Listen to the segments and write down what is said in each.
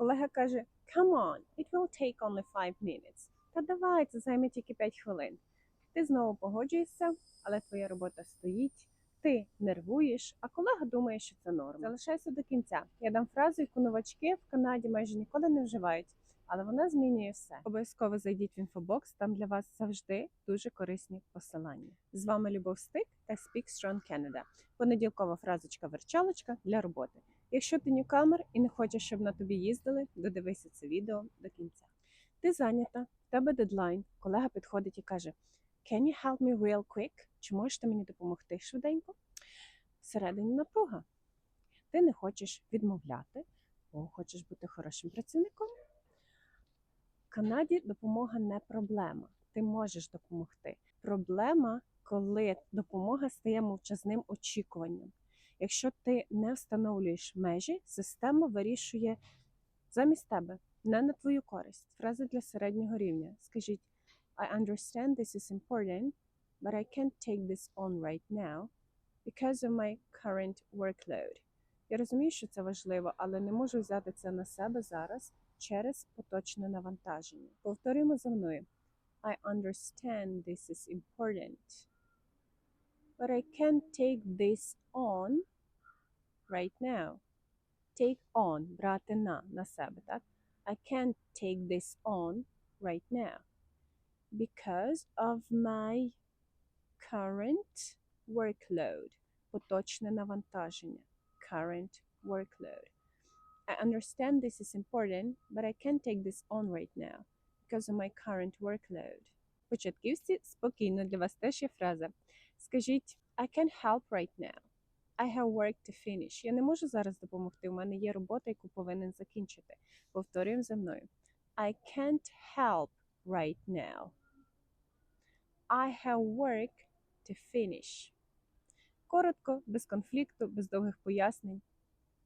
Колега каже: Come on, it will take only five minutes. Та давай, це займе тільки 5 хвилин. Ти знову погоджуєшся, але твоя робота стоїть. Ти нервуєш, а колега думає, що це норма. Залишайся до кінця. Я дам фразу, яку новачки в Канаді майже ніколи не вживають, але вона змінює все. Обов'язково зайдіть в інфобокс, там для вас завжди дуже корисні посилання. З вами Любов Стик та Speak Strong Canada. Понеділкова фразочка верчалочка для роботи. Якщо ти ньюкамер і не хочеш, щоб на тобі їздили, додивися це відео до кінця. Ти зайнята, в тебе дедлайн, колега підходить і каже: Can you help me real quick? Чи можеш ти мені допомогти швиденько? Всередині напруга. Ти не хочеш відмовляти, бо хочеш бути хорошим працівником. В Канаді допомога не проблема. Ти можеш допомогти. Проблема, коли допомога стає мовчазним очікуванням. Якщо ти не встановлюєш межі, система вирішує замість тебе, не на твою користь. Фраза для середнього рівня. Скажіть I understand this is important, but I can't take this on right now because of my current workload. Я розумію, що це важливо, але не можу взяти це на себе зараз через поточне навантаження. Повторюємо за мною. I understand this is important, but I can't take this on right now. Take on брати на на себе, так? I can't take this on right now because of my current workload. Поточне навантаження. Current workload. I understand this is important, but I can't take this on right now because of my current workload. Початківці спокійно для вас теж є фраза. Скажіть I can't help right now. I have work to finish. Я не можу зараз допомогти. У мене є робота, яку повинен закінчити. Повторюємо за мною. I can't help right now. I have work to finish. Коротко, без конфлікту, без довгих пояснень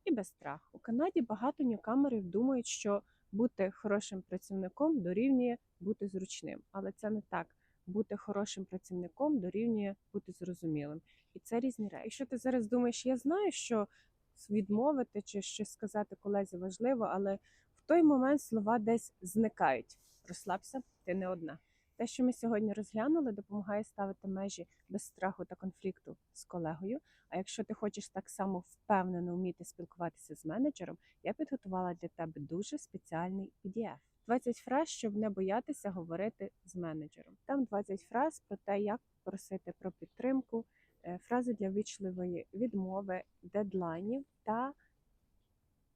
і без страху. У Канаді багато ньюкамерів думають, що бути хорошим працівником дорівнює бути зручним. Але це не так. Бути хорошим працівником дорівнює бути зрозумілим. І це різні речі. Якщо ти зараз думаєш, я знаю, що відмовити чи щось сказати колезі важливо, але в той момент слова десь зникають. Розслабся, ти не одна. Те, що ми сьогодні розглянули, допомагає ставити межі без страху та конфлікту з колегою. А якщо ти хочеш так само впевнено вміти спілкуватися з менеджером, я підготувала для тебе дуже спеціальний PDF. 20 фраз, щоб не боятися говорити з менеджером. Там 20 фраз про те, як просити про підтримку, е, фрази для вічливої відмови, дедлайнів та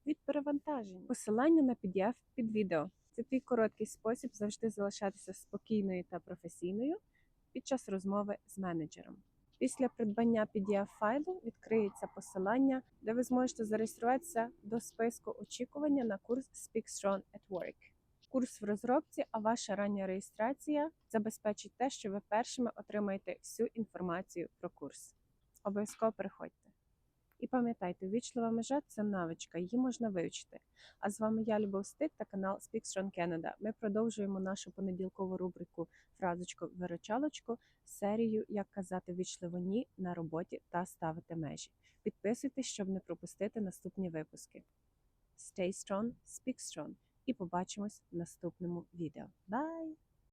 від перевантажень. Посилання на PDF під відео. Це твій короткий спосіб завжди залишатися спокійною та професійною під час розмови з менеджером. Після придбання pdf файлу відкриється посилання, де ви зможете зареєструватися до списку очікування на курс Speak Strong at Work. Курс в розробці, а ваша рання реєстрація забезпечить те, що ви першими отримаєте всю інформацію про курс. Обов'язково приходьте. І пам'ятайте, вічлива межа це навичка, її можна вивчити. А з вами я, Любов Стик та канал Speak Strong Canada. Ми продовжуємо нашу понеділкову рубрику Фразочку виручалочку серію Як казати вічливо ні на роботі та ставити межі. Підписуйтесь, щоб не пропустити наступні випуски. Stay strong, speak strong. І побачимось в наступному відео. Bye!